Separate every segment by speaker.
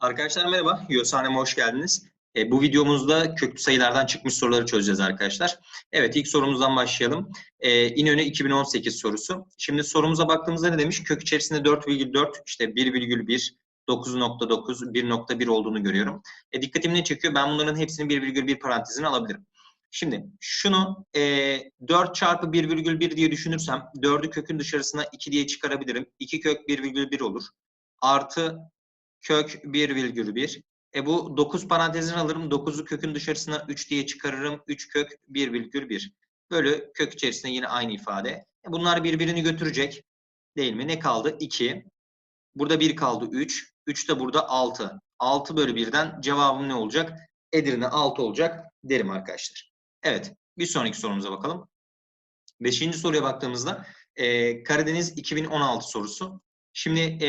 Speaker 1: Arkadaşlar merhaba, Yosane'me hoş geldiniz. E, bu videomuzda köklü sayılardan çıkmış soruları çözeceğiz arkadaşlar. Evet, ilk sorumuzdan başlayalım. E, İnönü 2018 sorusu. Şimdi sorumuza baktığımızda ne demiş? Kök içerisinde 4,4, işte 1,1, 9.9, 1.1 olduğunu görüyorum. E, dikkatimi ne çekiyor? Ben bunların hepsini 1,1 parantezine alabilirim. Şimdi şunu e, 4 çarpı 1,1 diye düşünürsem 4'ü kökün dışarısına 2 diye çıkarabilirim. 2 kök 1,1 olur. Artı kök 1,1. E bu 9 parantezini alırım. 9'u kökün dışarısına 3 diye çıkarırım. 3 kök 1,1. Bölü kök içerisinde yine aynı ifade. E bunlar birbirini götürecek. Değil mi? Ne kaldı? 2. Burada 1 kaldı 3. 3 de burada 6. 6 bölü 1'den cevabım ne olacak? Edirne 6 olacak derim arkadaşlar. Evet. Bir sonraki sorumuza bakalım. Beşinci soruya baktığımızda e, Karadeniz 2016 sorusu. Şimdi e,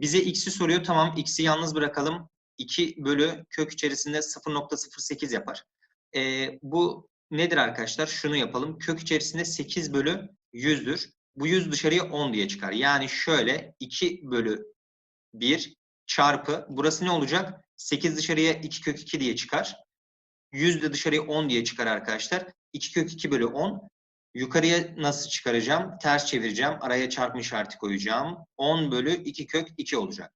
Speaker 1: bize x'i soruyor. Tamam x'i yalnız bırakalım. 2 bölü kök içerisinde 0.08 yapar. E, bu nedir arkadaşlar? Şunu yapalım. Kök içerisinde 8 bölü 100'dür. Bu 100 dışarıya 10 diye çıkar. Yani şöyle 2 bölü 1 çarpı burası ne olacak? 8 dışarıya 2 kök 2 diye çıkar. 100 de dışarıya 10 diye çıkar arkadaşlar. 2 kök 2 bölü 10. Yukarıya nasıl çıkaracağım? Ters çevireceğim. Araya çarpma işareti koyacağım. 10 bölü 2 kök 2 olacak.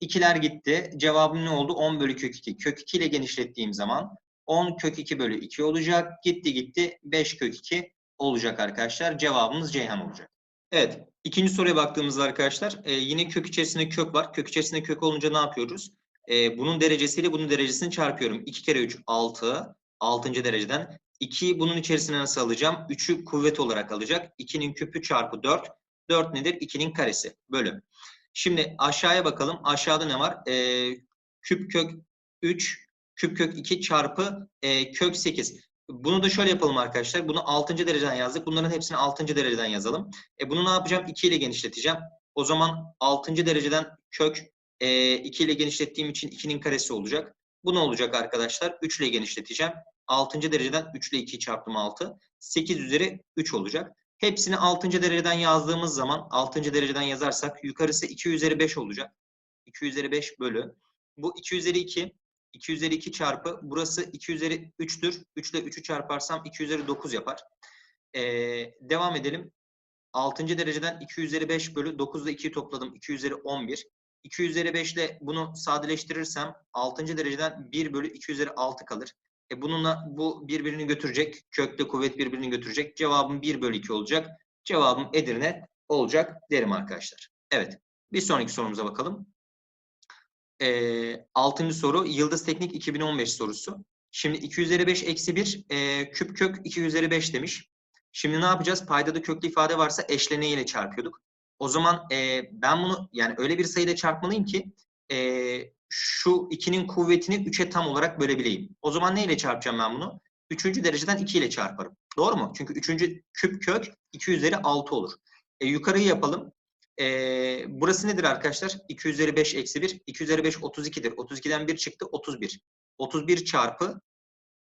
Speaker 1: İkiler gitti. Cevabım ne oldu? 10 bölü kök 2. Kök 2 ile genişlettiğim zaman 10 kök 2 bölü 2 olacak. Gitti gitti 5 kök 2 olacak arkadaşlar. Cevabımız Ceyhan olacak. Evet. ikinci soruya baktığımızda arkadaşlar e, yine kök içerisinde kök var. Kök içerisinde kök olunca ne yapıyoruz? E, bunun derecesiyle bunun derecesini çarpıyorum. 2 kere 3 6. 6. dereceden 2'yi bunun içerisine nasıl alacağım? 3'ü kuvvet olarak alacak. 2'nin küpü çarpı 4. 4 nedir? 2'nin karesi bölü. Şimdi aşağıya bakalım. Aşağıda ne var? Ee, küp kök 3, küp kök 2 çarpı e, kök 8. Bunu da şöyle yapalım arkadaşlar. Bunu 6. dereceden yazdık. Bunların hepsini 6. dereceden yazalım. E, bunu ne yapacağım? 2 ile genişleteceğim. O zaman 6. dereceden kök e, 2 ile genişlettiğim için 2'nin karesi olacak. Bu ne olacak arkadaşlar? 3 ile genişleteceğim. 6. dereceden 3 ile 2'yi çarptım 6. 8 üzeri 3 olacak. Hepsini 6. dereceden yazdığımız zaman 6. dereceden yazarsak yukarısı 2 üzeri 5 olacak. 2 üzeri 5 bölü. Bu 2 üzeri 2. 2 üzeri 2 çarpı. Burası 2 üzeri 3'tür. 3 ile 3'ü çarparsam 2 üzeri 9 yapar. Ee, devam edelim. 6. dereceden 2 üzeri 5 bölü 9 ile 2'yi topladım. 2 üzeri 11. 2 üzeri 5 ile bunu sadeleştirirsem 6. dereceden 1 bölü 2 üzeri 6 kalır. E bununla bu birbirini götürecek. Kökle kuvvet birbirini götürecek. Cevabım 1 bölü 2 olacak. Cevabım Edirne olacak derim arkadaşlar. Evet. Bir sonraki sorumuza bakalım. E, altıncı soru. Yıldız Teknik 2015 sorusu. Şimdi 2 üzeri 5 eksi 1 e, küp kök 2 üzeri 5 demiş. Şimdi ne yapacağız? Paydada köklü ifade varsa eşlene ile çarpıyorduk. O zaman e, ben bunu yani öyle bir sayıyla çarpmalıyım ki e, şu 2'nin kuvvetini 3'e tam olarak bölebileyim. O zaman neyle çarpacağım ben bunu? 3. dereceden 2 ile çarparım. Doğru mu? Çünkü 3. küp kök 2 üzeri 6 olur. E, yukarıyı yapalım. E, burası nedir arkadaşlar? 2 üzeri 5 eksi 1. 2 üzeri 5 32'dir. 32'den 1 çıktı 31. 31 çarpı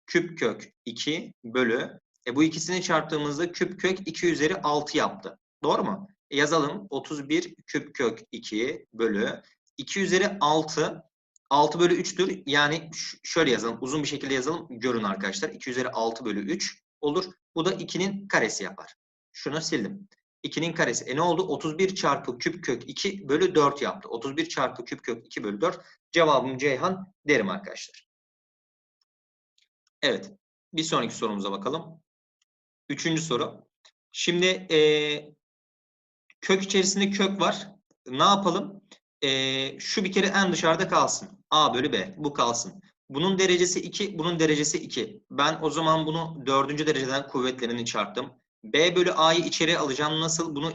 Speaker 1: küp kök 2 bölü. E, bu ikisini çarptığımızda küp kök 2 üzeri 6 yaptı. Doğru mu? E, yazalım. 31 küp kök 2 bölü 2 üzeri 6 6 bölü 3'tür. Yani şöyle yazalım. Uzun bir şekilde yazalım. Görün arkadaşlar. 2 üzeri 6 bölü 3 olur. Bu da 2'nin karesi yapar. Şunu sildim. 2'nin karesi. E ne oldu? 31 çarpı küp kök 2 bölü 4 yaptı. 31 çarpı küp kök 2 bölü 4. Cevabım Ceyhan derim arkadaşlar. Evet. Bir sonraki sorumuza bakalım. Üçüncü soru. Şimdi e, kök içerisinde kök var. Ne yapalım? E, şu bir kere en dışarıda kalsın. A bölü B. Bu kalsın. Bunun derecesi 2, bunun derecesi 2. Ben o zaman bunu dördüncü dereceden kuvvetlerini çarptım. B bölü A'yı içeri alacağım. Nasıl? Bunu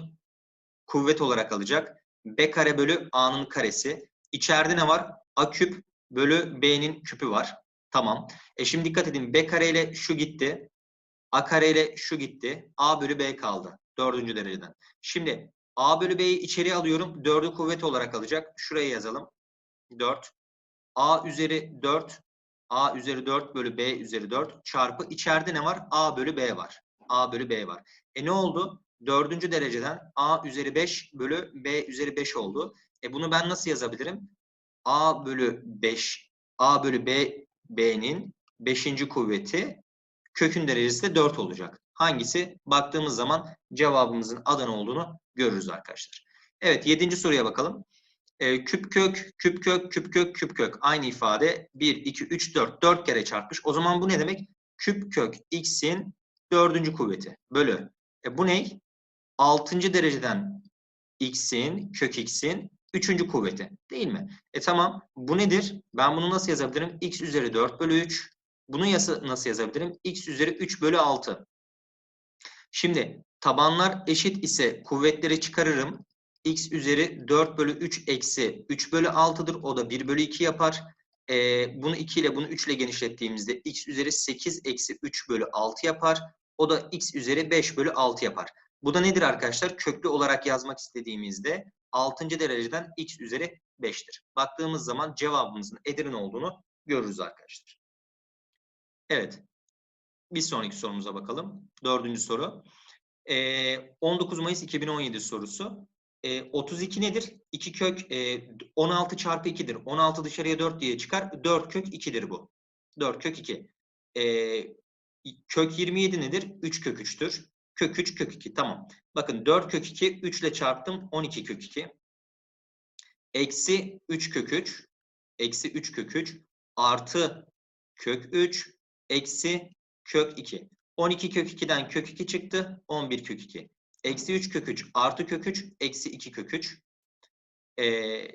Speaker 1: kuvvet olarak alacak. B kare bölü A'nın karesi. İçeride ne var? A küp bölü B'nin küpü var. Tamam. E şimdi dikkat edin. B kare ile şu gitti. A kare ile şu gitti. A bölü B kaldı. Dördüncü dereceden. Şimdi A bölü B'yi içeri alıyorum. 4'ü kuvvet olarak alacak. Şuraya yazalım. 4. A üzeri 4. A üzeri 4 bölü B üzeri 4 çarpı içeride ne var? A bölü B var. A bölü B var. E ne oldu? Dördüncü dereceden A üzeri 5 bölü B üzeri 5 oldu. E bunu ben nasıl yazabilirim? A bölü 5, A bölü B, B'nin 5. kuvveti kökün derecesi de 4 olacak. Hangisi? Baktığımız zaman cevabımızın Adana olduğunu görürüz arkadaşlar. Evet 7. soruya bakalım. Ee, küp kök, küp kök, küp kök, küp kök. Aynı ifade 1, 2, 3, 4. 4 kere çarpmış. O zaman bu ne demek? Küp kök x'in dördüncü kuvveti bölü. E, bu ne? 6. dereceden x'in, kök x'in üçüncü kuvveti. Değil mi? E tamam. Bu nedir? Ben bunu nasıl yazabilirim? x üzeri 4 bölü 3. Bunu nasıl yazabilirim? x üzeri 3 bölü 6. Şimdi tabanlar eşit ise kuvvetleri çıkarırım. x üzeri 4 bölü 3 eksi 3 bölü 6'dır. O da 1 bölü 2 yapar. Ee, bunu 2 ile bunu 3 ile genişlettiğimizde x üzeri 8 eksi 3 bölü 6 yapar. O da x üzeri 5 bölü 6 yapar. Bu da nedir arkadaşlar? Köklü olarak yazmak istediğimizde 6. dereceden x üzeri 5'tir. Baktığımız zaman cevabımızın Edirne olduğunu görürüz arkadaşlar. Evet. Bir sonraki sorumuza bakalım. Dördüncü soru. Ee, 19 Mayıs 2017 sorusu. Ee, 32 nedir? 2 kök e, 16 çarpı 2'dir. 16 dışarıya 4 diye çıkar. 4 kök 2'dir bu. 4 kök 2. Ee, kök 27 nedir? 3 kök 3'tür. Kök 3 kök 2. Tamam. Bakın 4 kök 2 3 ile çarptım. 12 kök 2. Eksi 3 kök 3. Eksi 3 kök 3. Artı kök 3. Eksi kök 2. 12 kök 2'den kök 2 çıktı. 11 kök 2. Eksi 3 kök 3 artı kök 3 eksi 2 kök 3. Ee,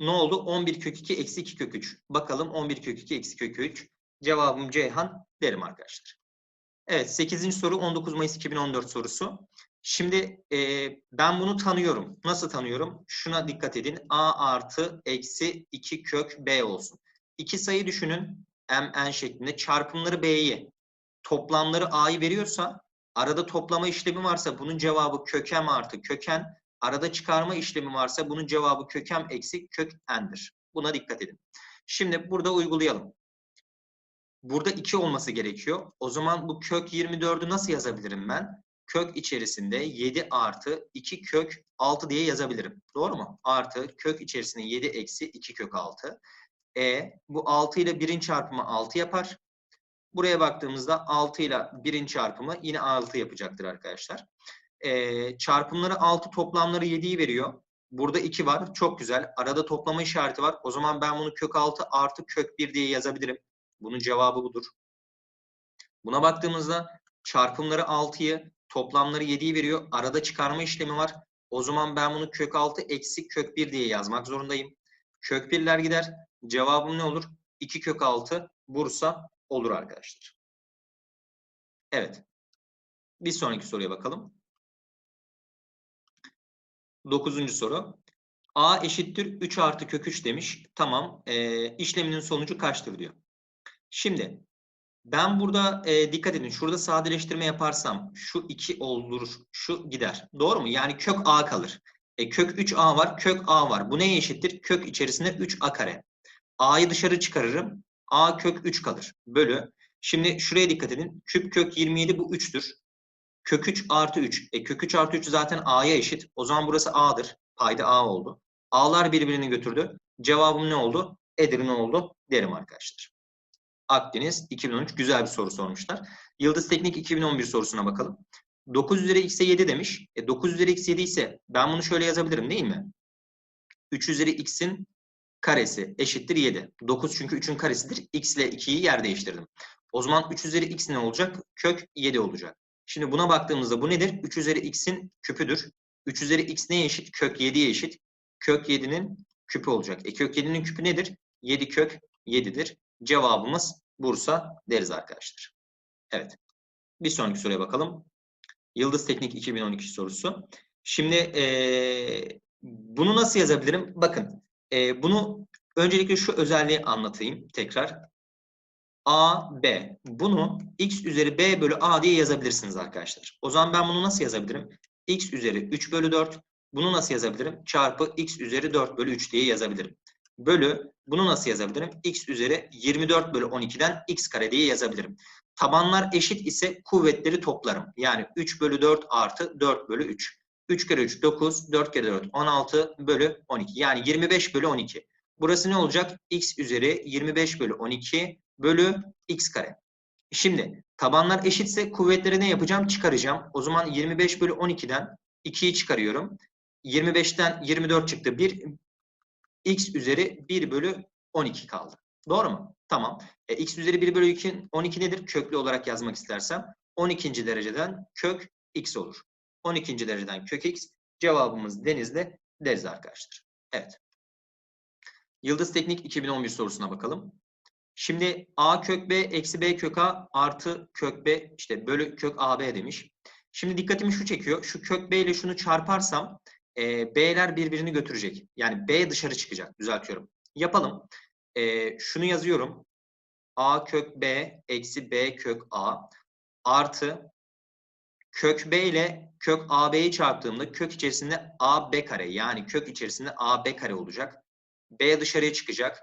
Speaker 1: ne oldu? 11 kök 2 eksi 2 kök 3. Bakalım 11 kök 2 eksi kök 3. Cevabım Ceyhan derim arkadaşlar. Evet 8. soru 19 Mayıs 2014 sorusu. Şimdi e, ben bunu tanıyorum. Nasıl tanıyorum? Şuna dikkat edin. A artı eksi 2 kök B olsun. İki sayı düşünün. M, N şeklinde. Çarpımları B'yi, toplamları A'yı veriyorsa arada toplama işlemi varsa bunun cevabı kökem artı köken. Arada çıkarma işlemi varsa bunun cevabı kökem eksi kök n'dir. Buna dikkat edin. Şimdi burada uygulayalım. Burada 2 olması gerekiyor. O zaman bu kök 24'ü nasıl yazabilirim ben? Kök içerisinde 7 artı 2 kök 6 diye yazabilirim. Doğru mu? Artı kök içerisinde 7 eksi 2 kök 6. E bu 6 ile 1'in çarpımı 6 yapar. Buraya baktığımızda 6 ile 1'in çarpımı yine 6 yapacaktır arkadaşlar. E, çarpımları 6 toplamları 7'yi veriyor. Burada 2 var. Çok güzel. Arada toplama işareti var. O zaman ben bunu kök 6 artı kök 1 diye yazabilirim. Bunun cevabı budur. Buna baktığımızda çarpımları 6'yı, toplamları 7'yi veriyor. Arada çıkarma işlemi var. O zaman ben bunu kök 6 eksi kök 1 diye yazmak zorundayım. Kök 1'ler gider. Cevabım ne olur? 2 kök 6 Bursa olur arkadaşlar. Evet. Bir sonraki soruya bakalım. Dokuzuncu soru. A eşittir 3 artı kök 3 demiş. Tamam. E, işleminin sonucu kaçtır diyor. Şimdi ben burada e, dikkat edin. Şurada sadeleştirme yaparsam şu 2 olur, şu gider. Doğru mu? Yani kök A kalır. E, kök 3A var, kök A var. Bu neye eşittir? Kök içerisinde 3A kare. A'yı dışarı çıkarırım. A kök 3 kalır. Bölü. Şimdi şuraya dikkat edin. Küp kök 27 bu 3'tür. Kök 3 artı 3. E, kök 3 artı 3 zaten A'ya eşit. O zaman burası A'dır. Payda A oldu. A'lar birbirini götürdü. Cevabım ne oldu? Edirne oldu derim arkadaşlar. Akdeniz 2013 güzel bir soru sormuşlar. Yıldız Teknik 2011 sorusuna bakalım. 9 üzeri x'e 7 demiş. E 9 üzeri x 7 ise ben bunu şöyle yazabilirim değil mi? 3 üzeri x'in karesi eşittir 7. 9 çünkü 3'ün karesidir. x ile 2'yi yer değiştirdim. O zaman 3 üzeri x ne olacak? Kök 7 olacak. Şimdi buna baktığımızda bu nedir? 3 üzeri x'in küpüdür. 3 üzeri x neye eşit? Kök 7'ye eşit. Kök 7'nin küpü olacak. E kök 7'nin küpü nedir? 7 kök 7'dir. Cevabımız Bursa deriz arkadaşlar. Evet. Bir sonraki soruya bakalım. Yıldız Teknik 2012 sorusu. Şimdi ee, bunu nasıl yazabilirim? Bakın e, bunu öncelikle şu özelliği anlatayım tekrar. A, B. Bunu x üzeri b bölü a diye yazabilirsiniz arkadaşlar. O zaman ben bunu nasıl yazabilirim? x üzeri 3 bölü 4. Bunu nasıl yazabilirim? Çarpı x üzeri 4 bölü 3 diye yazabilirim. Bölü bunu nasıl yazabilirim? x üzeri 24 bölü 12'den x kare diye yazabilirim. Tabanlar eşit ise kuvvetleri toplarım. Yani 3 bölü 4 artı 4 bölü 3. 3 kere 3 9, 4 kere 4 16 bölü 12. Yani 25 bölü 12. Burası ne olacak? x üzeri 25 bölü 12 bölü x kare. Şimdi tabanlar eşitse kuvvetleri ne yapacağım? Çıkaracağım. O zaman 25 bölü 12'den 2'yi çıkarıyorum. 25'ten 24 çıktı. 1 x üzeri 1 bölü 12 kaldı. Doğru mu? Tamam. E, x üzeri 1 bölü 2, 12 nedir? Köklü olarak yazmak istersem 12. dereceden kök x olur. 12. dereceden kök x. Cevabımız denizde deriz arkadaşlar. Evet. Yıldız Teknik 2011 sorusuna bakalım. Şimdi a kök b eksi b kök a artı kök b işte bölü kök ab demiş. Şimdi dikkatimi şu çekiyor. Şu kök b ile şunu çarparsam e, b'ler birbirini götürecek. Yani b dışarı çıkacak. Düzeltiyorum. Yapalım. E, şunu yazıyorum. a kök b eksi b kök a artı kök b ile kök ab'yi çarptığımda kök içerisinde ab kare yani kök içerisinde ab kare olacak. b dışarıya çıkacak.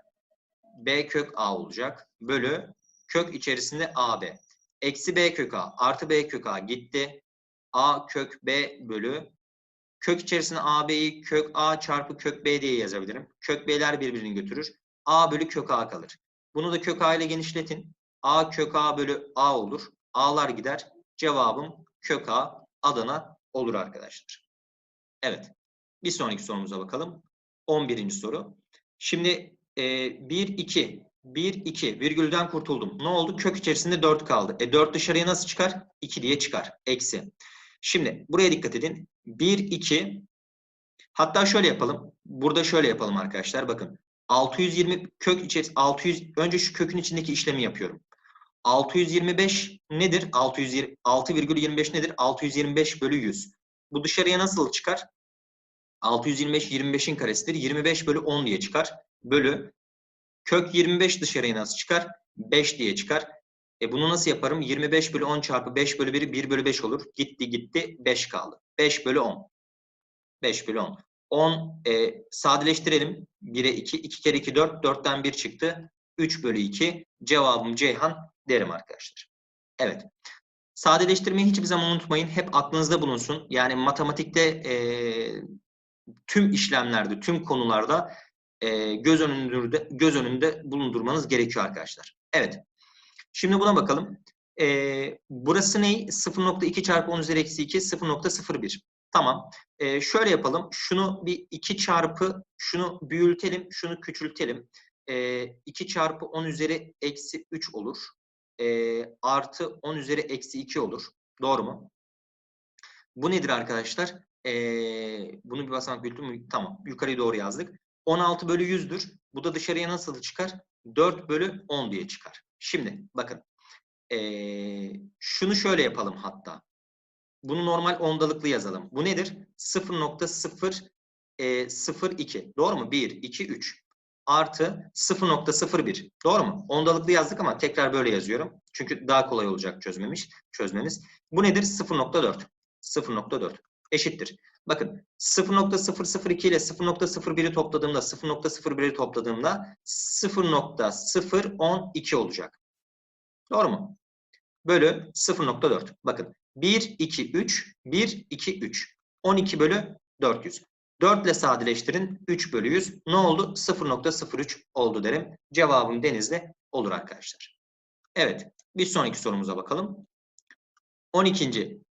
Speaker 1: b kök a olacak. Bölü kök içerisinde ab. Eksi b kök a artı b kök a gitti. a kök b bölü kök içerisinde ab'yi kök a çarpı kök b diye yazabilirim. Kök b'ler birbirini götürür. a bölü kök a kalır. Bunu da kök a ile genişletin. a kök a bölü a olur. a'lar gider. Cevabım kök a Adana olur arkadaşlar. Evet. Bir sonraki sorumuza bakalım. 11. soru. Şimdi e, 1, 2, 1, 2 virgülden kurtuldum. Ne oldu? Kök içerisinde 4 kaldı. E 4 dışarıya nasıl çıkar? 2 diye çıkar. Eksi. Şimdi buraya dikkat edin. 1, 2 hatta şöyle yapalım. Burada şöyle yapalım arkadaşlar. Bakın. 620 kök içerisinde 600 önce şu kökün içindeki işlemi yapıyorum. 625 nedir? 620 6,25 nedir? 625 bölü 100. Bu dışarıya nasıl çıkar? 625 25'in karesidir. 25 bölü 10 diye çıkar. Bölü kök 25 dışarıya nasıl çıkar? 5 diye çıkar. E bunu nasıl yaparım? 25 bölü 10 çarpı 5 bölü 1'i 1 bölü 5 olur. Gitti gitti 5 kaldı. 5 bölü 10. 5 bölü 10. 10 e, sadeleştirelim. 1'e 2. 2 kere 2 4. 4'ten 1 çıktı. 3 bölü 2. Cevabım Ceyhan derim arkadaşlar. Evet. Sadeleştirmeyi hiçbir zaman unutmayın. Hep aklınızda bulunsun. Yani matematikte e, tüm işlemlerde, tüm konularda e, göz önünde göz önünde bulundurmanız gerekiyor arkadaşlar. Evet. Şimdi buna bakalım. E, burası ne? 0.2 çarpı 10 üzeri eksi 2 0.01. Tamam. E, şöyle yapalım. Şunu bir 2 çarpı şunu büyütelim, şunu küçültelim. E, 2 çarpı 10 üzeri eksi 3 olur. E, artı 10 üzeri eksi 2 olur. Doğru mu? Bu nedir arkadaşlar? E, bunu bir basamak büyüttüm mü? Tamam. Yukarıya doğru yazdık. 16 bölü 100'dür. Bu da dışarıya nasıl çıkar? 4 bölü 10 diye çıkar. Şimdi bakın. Ee, şunu şöyle yapalım hatta. Bunu normal ondalıklı yazalım. Bu nedir? 0.002. Doğru mu? 1, 2, 3. Artı 0.01. Doğru mu? Ondalıklı yazdık ama tekrar böyle yazıyorum. Çünkü daha kolay olacak çözmemiş, çözmemiz. Bu nedir? 0.4. 0.4 eşittir. Bakın 0.002 ile 0.01'i topladığımda 0.01'i topladığımda 0.012 olacak. Doğru mu? Bölü 0.4. Bakın 1, 2, 3, 1, 2, 3. 12 bölü 400. 4 ile sadeleştirin 3 bölü 100. Ne oldu? 0.03 oldu derim. Cevabım denizde olur arkadaşlar. Evet. Bir sonraki sorumuza bakalım. 12.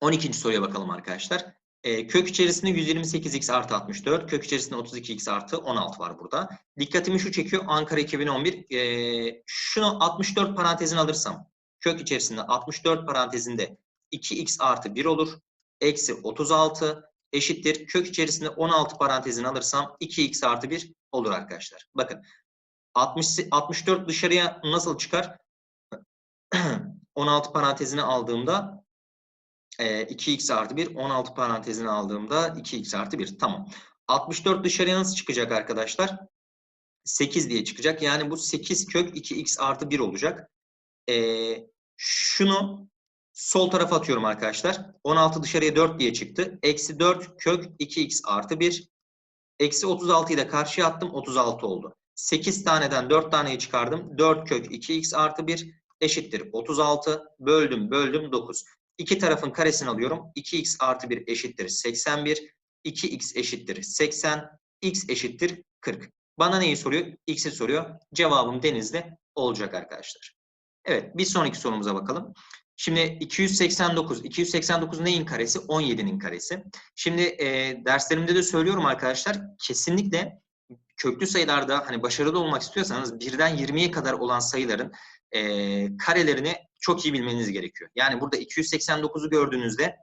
Speaker 1: 12. soruya bakalım arkadaşlar. E, kök içerisinde 128x artı 64, kök içerisinde 32x artı 16 var burada. Dikkatimi şu çekiyor. Ankara 2011. E, şunu 64 parantezine alırsam, kök içerisinde 64 parantezinde 2x artı 1 olur. Eksi 36 eşittir. Kök içerisinde 16 parantezini alırsam 2x artı 1 olur arkadaşlar. Bakın 60, 64 dışarıya nasıl çıkar? 16 parantezini aldığımda 2x artı 1, 16 parantezini aldığımda 2x artı 1. Tamam. 64 dışarıya nasıl çıkacak arkadaşlar? 8 diye çıkacak. Yani bu 8 kök 2x artı 1 olacak. Ee, şunu sol tarafa atıyorum arkadaşlar. 16 dışarıya 4 diye çıktı. Eksi 4 kök 2x artı 1. Eksi 36'yı da karşıya attım. 36 oldu. 8 taneden 4 taneyi çıkardım. 4 kök 2x artı 1 eşittir 36. Böldüm böldüm 9. İki tarafın karesini alıyorum. 2x artı 1 eşittir 81. 2x eşittir 80. x eşittir 40. Bana neyi soruyor? X'i soruyor. Cevabım denizde olacak arkadaşlar. Evet bir sonraki sorumuza bakalım. Şimdi 289. 289 neyin karesi? 17'nin karesi. Şimdi e, derslerimde de söylüyorum arkadaşlar. Kesinlikle köklü sayılarda hani başarılı olmak istiyorsanız birden 20'ye kadar olan sayıların e, karelerini çok iyi bilmeniz gerekiyor. Yani burada 289'u gördüğünüzde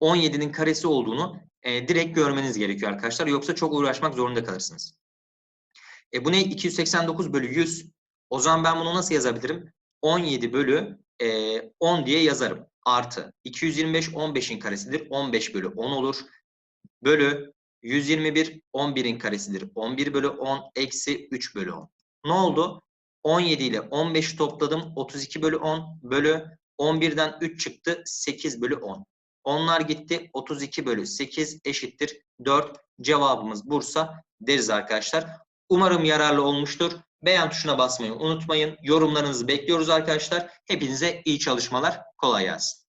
Speaker 1: 17'nin karesi olduğunu e, direkt görmeniz gerekiyor arkadaşlar. Yoksa çok uğraşmak zorunda kalırsınız. E, bu ne? 289 bölü 100. O zaman ben bunu nasıl yazabilirim? 17 bölü e, 10 diye yazarım. Artı 225 15'in karesidir. 15 bölü 10 olur. Bölü 121 11'in karesidir. 11 bölü 10 eksi 3 bölü 10. Ne oldu? 17 ile 15 topladım. 32 bölü 10 bölü 11'den 3 çıktı. 8 bölü 10. Onlar gitti. 32 bölü 8 eşittir 4. Cevabımız Bursa deriz arkadaşlar. Umarım yararlı olmuştur. Beğen tuşuna basmayı unutmayın. Yorumlarınızı bekliyoruz arkadaşlar. Hepinize iyi çalışmalar. Kolay gelsin.